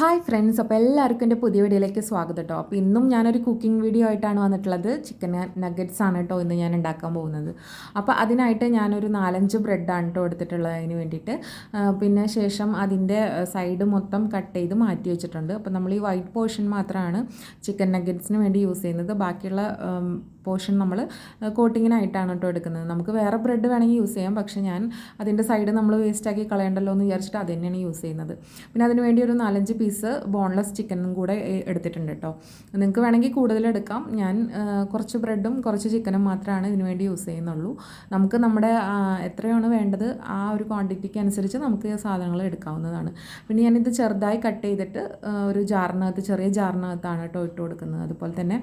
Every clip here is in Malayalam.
ഹായ് ഫ്രണ്ട്സ് അപ്പോൾ എല്ലാവർക്കും എന്റെ പുതിയ വീഡിയോയിലേക്ക് സ്വാഗതം കേട്ടോ അപ്പോൾ ഇന്നും ഞാനൊരു കുക്കിംഗ് വീഡിയോ ആയിട്ടാണ് വന്നിട്ടുള്ളത്. ചിക്കൻ നഗറ്റ്സ് ആണ് കേട്ടോ ഇന്ന് ഞാൻ ഉണ്ടാക്കാൻ പോകുന്നത്. അപ്പോൾ അതിനായിട്ട് ഞാനൊരു നാലഞ്ച് ബ്രെഡാണ് കേട്ടോ എടുത്തിട്ടുള്ളത് അതിന് വേണ്ടിയിട്ട്. പിന്നെ ശേഷം അതിന്റെ സൈഡ് മൊത്തം കട്ട് ചെയ്ത് മാറ്റി വെച്ചിട്ടുണ്ട്. അപ്പോൾ നമ്മൾ ഈ വൈറ്റ് പോർഷൻ മാത്രമാണ് ചിക്കൻ നഗറ്റ്സിന് വേണ്ടി യൂസ് ചെയ്യുന്നത്. ബാക്കിയുള്ള പോർഷൻ നമ്മൾ കോട്ടിങ്ങിനായിട്ടാണ് കേട്ടോ എടുക്കുന്നത്. നമുക്ക് വേറെ ബ്രെഡ് വേണമെങ്കിൽ യൂസ് ചെയ്യാം. പക്ഷേ ഞാൻ അതിന്റെ സൈഡ് നമ്മൾ വേസ്റ്റാക്കി കളയണ്ടല്ലോ എന്ന് വിചാരിച്ചിട്ട് അത് തന്നെയാണ് യൂസ് ചെയ്യുന്നത്. പിന്നെ അതിന് വേണ്ടി ഒരു നാലഞ്ച് പീസ് ബോൺലെസ് ചിക്കനും കൂടെ എടുത്തിട്ടുണ്ട് കേട്ടോ. നിങ്ങൾക്ക് വേണമെങ്കിൽ കൂടുതലെടുക്കാം ഞാൻ കുറച്ച് ബ്രെഡും കുറച്ച് ചിക്കനും മാത്രമാണ് ഇതിന് വേണ്ടി യൂസ് ചെയ്യുന്നുള്ളൂ. നമുക്ക് നമ്മുടെ എത്രയാണ് വേണ്ടത് ആ ഒരു ക്വാണ്ടിറ്റിക്ക് അനുസരിച്ച് നമുക്ക് സാധനങ്ങൾ എടുക്കാവുന്നതാണ്. പിന്നെ ഞാനിത് ചെറുതായി കട്ട് ചെയ്തിട്ട് ഒരു ജാറിനകത്ത് ചെറിയ ജാറിനകത്താണ് കേട്ടോ ഇട്ട് കൊടുക്കുന്നത്. അതുപോലെ തന്നെ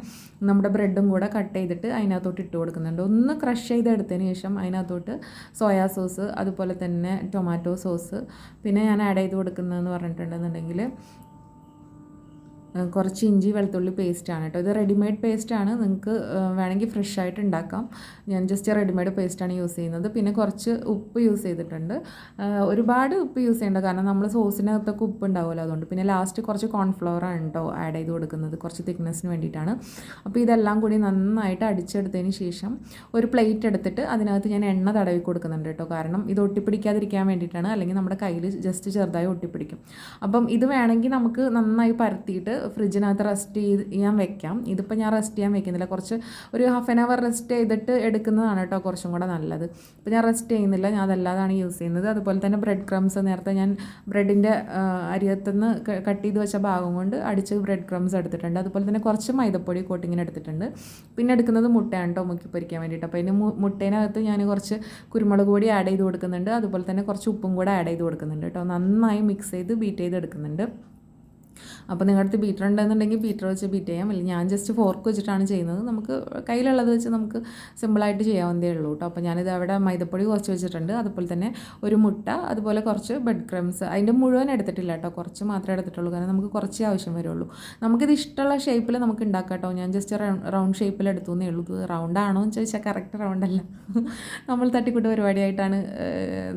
നമ്മുടെ ബ്രെഡും കൂടെ കട്ട് ചെയ്തിട്ട് അതിനകത്തോട്ട് ഇട്ട് കൊടുക്കുന്നുണ്ട്. ഒന്ന് ക്രഷ് ചെയ്തെടുത്തതിന് ശേഷം അതിനകത്തോട്ട് സോയാ സോസ് അതുപോലെ തന്നെ ടൊമാറ്റോ സോസ് പിന്നെ ഞാൻ ആഡ് ചെയ്ത് കൊടുക്കുന്നതെന്ന് പറഞ്ഞിട്ടുണ്ടെന്നുണ്ടെങ്കിൽ കുറച്ച് ഇഞ്ചി വെളുത്തുള്ളി പേസ്റ്റാണ് കേട്ടോ. ഇത് റെഡിമെയ്ഡ് പേസ്റ്റാണ് നിങ്ങൾക്ക് വേണമെങ്കിൽ ഫ്രഷ് ആയിട്ട് ഉണ്ടാക്കാം. ഞാൻ ജസ്റ്റ് റെഡിമെയ്ഡ് പേസ്റ്റാണ് യൂസ് ചെയ്യുന്നത്. പിന്നെ കുറച്ച് ഉപ്പ് യൂസ് ചെയ്തിട്ടുണ്ട്. ഒരുപാട് ഉപ്പ് യൂസ് ചെയ്യേണ്ട. കാരണം നമ്മൾ സോസിനകത്തൊക്കെ ഉപ്പ് ഉണ്ടാവുമല്ലോ അതുകൊണ്ട്. പിന്നെ ലാസ്റ്റ് കുറച്ച് കോൺഫ്ലവറാണ് കേട്ടോ ആഡ് ചെയ്ത് കൊടുക്കുന്നത്. കുറച്ച് തിക്നെസ്സിന് വേണ്ടിയിട്ടാണ്. അപ്പോൾ ഇതെല്ലാം കൂടി നന്നായിട്ട് അടിച്ചെടുത്തതിന് ശേഷം ഒരു പ്ലേറ്റ് എടുത്തിട്ട് അതിനകത്ത് ഞാൻ എണ്ണ തടവി കൊടുക്കുന്നുണ്ട് കേട്ടോ കാരണം ഇത് ഒട്ടിപ്പിടിക്കാതിരിക്കാൻ വേണ്ടിയിട്ടാണ്. അല്ലെങ്കിൽ നമ്മുടെ കയ്യിൽ ജസ്റ്റ് ചെറുതായി ഒട്ടിപ്പിടിക്കും. അപ്പം ഇത് വേണമെങ്കിൽ നമുക്ക് നന്നായി പരത്തിയിട്ട് ഫ്രിഡ്ജിനകത്ത് റെസ്റ്റ് ചെയ്ത് ചെയ്യാൻ വെക്കാം. ഇതിപ്പോൾ ഞാൻ റെസ്റ്റ് ചെയ്യാൻ വെക്കുന്നില്ല. കുറച്ച് ഒരു ഹാഫ് ആൻ അവർ റെസ്റ്റ് ചെയ്തിട്ട് എടുക്കുന്നതാണ് കേട്ടോ കുറച്ചും കൂടെ നല്ലത്. ഇപ്പോൾ ഞാൻ റെസ്റ്റ് ചെയ്യുന്നില്ല. ഞാൻ അതല്ലാതാണ് യൂസ് ചെയ്യുന്നത്. അതുപോലെ തന്നെ ബ്രെഡ് ക്രംസ് നേരത്തെ ഞാൻ ബ്രെഡിന്റെ അരിയത്തുനിന്ന് കട്ട് ചെയ്ത് വെച്ച ഭാഗം കൊണ്ട് അടിച്ച് ബ്രെഡ് ക്രംസ് എടുത്തിട്ടുണ്ട്. അതുപോലെ തന്നെ കുറച്ച് മൈദപ്പൊടി കോട്ടിങ്ങിന് എടുത്തിട്ടുണ്ട്. പിന്നെ എടുക്കുന്നത് മുട്ടയാണ് കേട്ടോ മുക്കി പൊരിക്കാൻ വേണ്ടിയിട്ട്. അപ്പോൾ ഇതിന് മുട്ടേനകത്ത് ഞാൻ കുറച്ച് കുരുമുളക് പൊടി ആഡ് ചെയ്ത് കൊടുക്കുന്നുണ്ട്. അതുപോലെ തന്നെ കുറച്ച് ഉപ്പും കൂടെ ആഡ് ചെയ്ത് കൊടുക്കുന്നുണ്ട് കേട്ടോ. നന്നായി മിക്സ് ചെയ്ത് ബീറ്റ് ചെയ്ത് എടുക്കുന്നുണ്ട്. അപ്പോൾ നിങ്ങളുടെ അടുത്ത് ബീറ്റർ ഉണ്ടെന്നുണ്ടെങ്കിൽ ബീറ്റർ വെച്ച് ബീറ്റ് ചെയ്യാം. അല്ലെങ്കിൽ ഞാൻ ജസ്റ്റ് ഫോർക്ക് വെച്ചിട്ടാണ് ചെയ്യുന്നത്. നമുക്ക് കയ്യിലുള്ളത് വെച്ച് നമുക്ക് സിമ്പിളായിട്ട് ചെയ്യാവുന്നതേ ഉള്ളൂ കേട്ടോ അപ്പോൾ ഞാനിത് അവിടെ മൈദപ്പൊടി കുറച്ച് വെച്ചിട്ടുണ്ട്. അതുപോലെ തന്നെ ഒരു മുട്ട അതുപോലെ കുറച്ച് ബ്രെഡ് ക്രംസ് അതിന്റെ മുഴുവൻ എടുത്തിട്ടില്ല കേട്ടോ കുറച്ച് മാത്രമേ എടുത്തിട്ടുള്ളൂ. കാരണം നമുക്ക് കുറച്ചേ ആവശ്യം വരുള്ളൂ. നമുക്കിത് ഇഷ്ടമുള്ള ഷേപ്പിൽ നമുക്ക് ഉണ്ടാക്കാം കേട്ടോ ഞാൻ ജസ്റ്റ് റൗണ്ട് ഷേപ്പിൽ എടുത്തു എന്നേ ഉള്ളൂ. ഇത് റൗണ്ട് ആണോ എന്ന് ചോദിച്ചാൽ കറക്റ്റ് റൗണ്ട് അല്ല. നമ്മൾ തട്ടിക്കൂട്ട് പരിപാടിയായിട്ടാണ്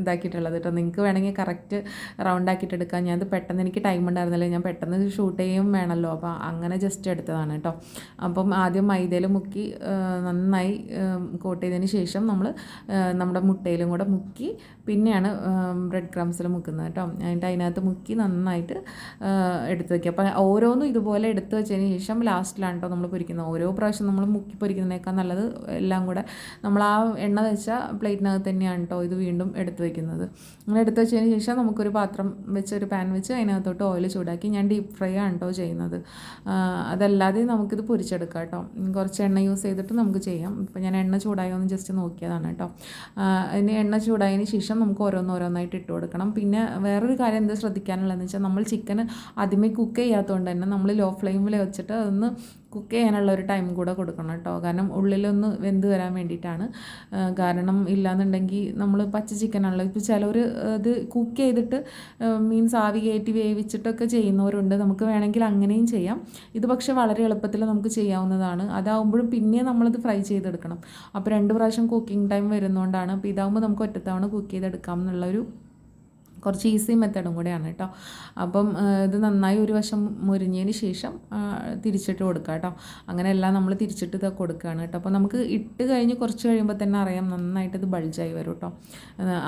ഇതാക്കിയിട്ടുള്ളത് കേട്ടോ നിങ്ങൾക്ക് വേണമെങ്കിൽ കറക്റ്റ് റൗണ്ട് ആക്കിയിട്ട് എടുക്കാം. ഞാനത് പെട്ടെന്ന് എനിക്ക് ടൈം ഉണ്ടായിരുന്നില്ല. ഞാൻ പെട്ടെന്ന് ഷൂട്ട് ചെയ്യും വേണമല്ലോ അപ്പോൾ അങ്ങനെ ജസ്റ്റ് എടുത്തതാണ് കേട്ടോ അപ്പം ആദ്യം മൈദയിൽ മുക്കി നന്നായി കോട്ട് ചെയ്തതിന് ശേഷം നമ്മൾ നമ്മുടെ മുട്ടയിലും കൂടെ മുക്കി പിന്നെയാണ് ബ്രെഡ് ക്രംസിൽ മുക്കുന്നത് കേട്ടോ എന്നിട്ട് അതിനകത്ത് മുക്കി നന്നായിട്ട് എടുത്ത് വയ്ക്കുക അപ്പോൾ ഓരോന്നും ഇതുപോലെ എടുത്ത് വെച്ചതിന് ശേഷം ലാസ്റ്റിലാണ് കേട്ടോ നമ്മൾ പൊരിക്കുന്നത്. ഓരോ പ്രാവശ്യം നമ്മൾ മുക്കി പൊരിക്കുന്നതിനേക്കാൾ നല്ലത് എല്ലാം കൂടെ നമ്മൾ ആ എണ്ണ വെച്ച പ്ലേറ്റിനകത്ത് തന്നെയാണ് കേട്ടോ ഇത് വീണ്ടും എടുത്ത് വയ്ക്കുന്നത് അങ്ങനെ എടുത്ത് വെച്ചതിന് ശേഷം നമുക്കൊരു പാത്രം വെച്ച് ഒരു പാൻ വെച്ച് അതിനകത്തോട്ട് ഓയിൽ ചൂടാക്കി. ഞാൻ ഡീപ്പ് ഫ്രൈ ആണ് കേട്ടോ ചെയ്യുന്നത്. അതല്ലാതെ നമുക്കിത് പൊരിച്ചെടുക്കാം കേട്ടോ. കുറച്ച് എണ്ണ യൂസ് ചെയ്തിട്ട് നമുക്ക് ചെയ്യാം. ഇപ്പം ഞാൻ എണ്ണ ചൂടായോ എന്ന് ജസ്റ്റ് നോക്കിയതാണ് കേട്ടോ. അതിന് എണ്ണ ചൂടായതിന് ശേഷം നമുക്ക് ഓരോന്നോരോന്നായിട്ട് ഇട്ട് കൊടുക്കണം. പിന്നെ വേറൊരു കാര്യം എന്ത് ശ്രദ്ധിക്കാനുള്ളതെന്ന് വെച്ചാൽ നമ്മൾ ചിക്കൻ ആദ്യമേ കുക്ക് ചെയ്യാത്തതുകൊണ്ട് തന്നെ നമ്മൾ ലോ ഫ്ലെയിമിൽ വെച്ചിട്ട് അതൊന്ന് കുക്ക് ചെയ്യാനുള്ള ഒരു ടൈം കൂടെ കൊടുക്കണം കേട്ടോ. കാരണം ഉള്ളിലൊന്ന് വെന്ത് വരാൻ വേണ്ടിയിട്ടാണ്. കാരണം ഇല്ലാന്നുണ്ടെങ്കിൽ നമ്മൾ പച്ച ചിക്കനാണല്ലോ ഇപ്പോൾ ചിലർ അത് കുക്ക് ചെയ്തിട്ട് മീൻസ് ആവി കയറ്റി വേവിച്ചിട്ടൊക്കെ ചെയ്യുന്നവരുണ്ട്. നമുക്ക് വേണമെങ്കിൽ അങ്ങനെയും ചെയ്യാം. ഇത് പക്ഷേ വളരെ എളുപ്പത്തിൽ നമുക്ക് ചെയ്യാവുന്നതാണ്. അതാവുമ്പോഴും പിന്നെ നമ്മളത് ഫ്രൈ ചെയ്തെടുക്കണം. അപ്പോൾ രണ്ട് പ്രാവശ്യം കുക്കിംഗ് ടൈം വരുന്നതുകൊണ്ടാണ് അപ്പോൾ ഇതാവുമ്പോൾ നമുക്ക് ഒറ്റത്തവണ കുക്ക് ചെയ്തെടുക്കാം എന്നുള്ളൊരു കുറച്ച് ഈസി മെത്തേഡും കൂടെയാണ് കേട്ടോ. അപ്പം ഇത് നന്നായി ഒരു വശം മുരിഞ്ഞതിന് ശേഷം തിരിച്ചിട്ട് കൊടുക്കുക കേട്ടോ. അങ്ങനെ എല്ലാം നമ്മൾ തിരിച്ചിട്ട് ഇത് കൊടുക്കുകയാണ് കേട്ടോ. അപ്പോൾ നമുക്ക് ഇട്ട് കഴിഞ്ഞ് കുറച്ച് കഴിയുമ്പോൾ തന്നെ അറിയാം നന്നായിട്ട് ഇത് ബൾജായി വരും കേട്ടോ.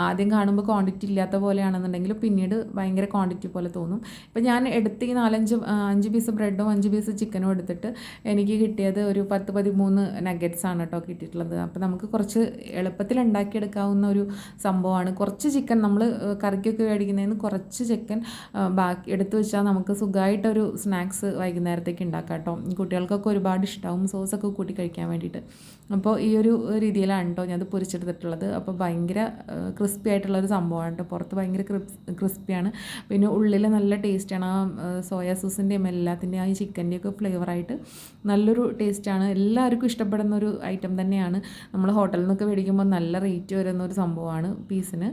ആദ്യം കാണുമ്പോൾ ക്വാണ്ടിറ്റി ഇല്ലാത്ത പോലെയാണെന്നുണ്ടെങ്കിൽ പിന്നീട് ഭയങ്കര ക്വാണ്ടിറ്റി പോലെ തോന്നും. ഇപ്പം ഞാൻ എടുത്ത് ഈ നാലഞ്ച് അഞ്ച് പീസ് ബ്രെഡും അഞ്ച് പീസ് ചിക്കനും എടുത്തിട്ട് എനിക്ക് കിട്ടിയത് ഒരു പത്ത് പതിമൂന്ന് നഗറ്റ്സ് ആണ് കേട്ടോ കിട്ടിയിട്ടുള്ളത്. അപ്പോൾ നമുക്ക് കുറച്ച് എളുപ്പത്തിൽ ഉണ്ടാക്കിയെടുക്കാവുന്ന ഒരു സംഭവമാണ്. കുറച്ച് ചിക്കൻ നമ്മൾ കറിക്കൊക്കെ മേടിക്കുന്നതിന് കുറച്ച് ചിക്കൻ ബാക്കി എടുത്തു വെച്ചാൽ നമുക്ക് സുഖമായിട്ടൊരു സ്നാക്സ് വൈകുന്നേരത്തേക്ക് ഉണ്ടാക്കാം കേട്ടോ. കുട്ടികൾക്കൊക്കെ ഒരുപാട് ഇഷ്ടമാവും സോസൊക്കെ കൂട്ടി കഴിക്കാൻ വേണ്ടിയിട്ട്. അപ്പോൾ ഈ ഒരു രീതിയിലാണ് കേട്ടോ ഞാനത് പൊരിച്ചെടുത്തിട്ടുള്ളത്. അപ്പോൾ ഭയങ്കര ക്രിസ്പി ആയിട്ടുള്ള ഒരു സംഭവമാണ് കേട്ടോ. പുറത്ത് ഭയങ്കര ക്രിസ്പിയാണ് പിന്നെ ഉള്ളിൽ നല്ല ടേസ്റ്റാണ് ആ സോയാ സോസിന്റെയും എല്ലാത്തിന്റെയും ആ ചിക്കന്റെയൊക്കെ ഫ്ലേവറായിട്ട് നല്ലൊരു ടേസ്റ്റാണ് എല്ലാവർക്കും ഇഷ്ടപ്പെടുന്ന ഒരു ഐറ്റം തന്നെയാണ്. നമ്മൾ ഹോട്ടലിൽ നിന്നൊക്കെ മേടിക്കുമ്പോൾ നല്ല റേറ്റ് വരുന്ന ഒരു സംഭവമാണ് പീസിന്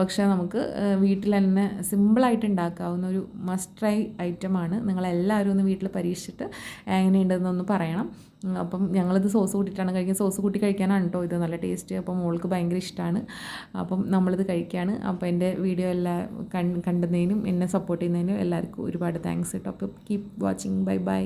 പക്ഷേ നമുക്ക് വീട്ടിൽ തന്നെ സിമ്പിളായിട്ട് ഉണ്ടാക്കാവുന്ന ഒരു മസ്റ്റ് ട്രൈ ഐറ്റമാണ് നിങ്ങളെല്ലാവരും ഒന്ന് വീട്ടിൽ പരീക്ഷിച്ചിട്ട് എങ്ങനെയുണ്ടെന്നൊന്ന് പറയണം. അപ്പം ഞങ്ങളിത് സോസ് കൂട്ടിയിട്ടാണ് കഴിക്കുന്നത്. സോസ് കൂട്ടി കഴിക്കാനാണ് കേട്ടോ ഇത് നല്ല ടേസ്റ്റ് അപ്പം മോൾക്ക് ഭയങ്കര ഇഷ്ടമാണ് അപ്പം നമ്മളിത് കഴിക്കുകയാണ് അപ്പോൾ എന്റെ വീഡിയോ എല്ലാം കൺ കണ്ടുന്നതിനും എന്നെ സപ്പോർട്ട് ചെയ്യുന്നതിനും എല്ലാവർക്കും ഒരുപാട് താങ്ക്സ് കേട്ടോ അപ്പോൾ കീപ് വാച്ചിങ് ബൈ ബൈ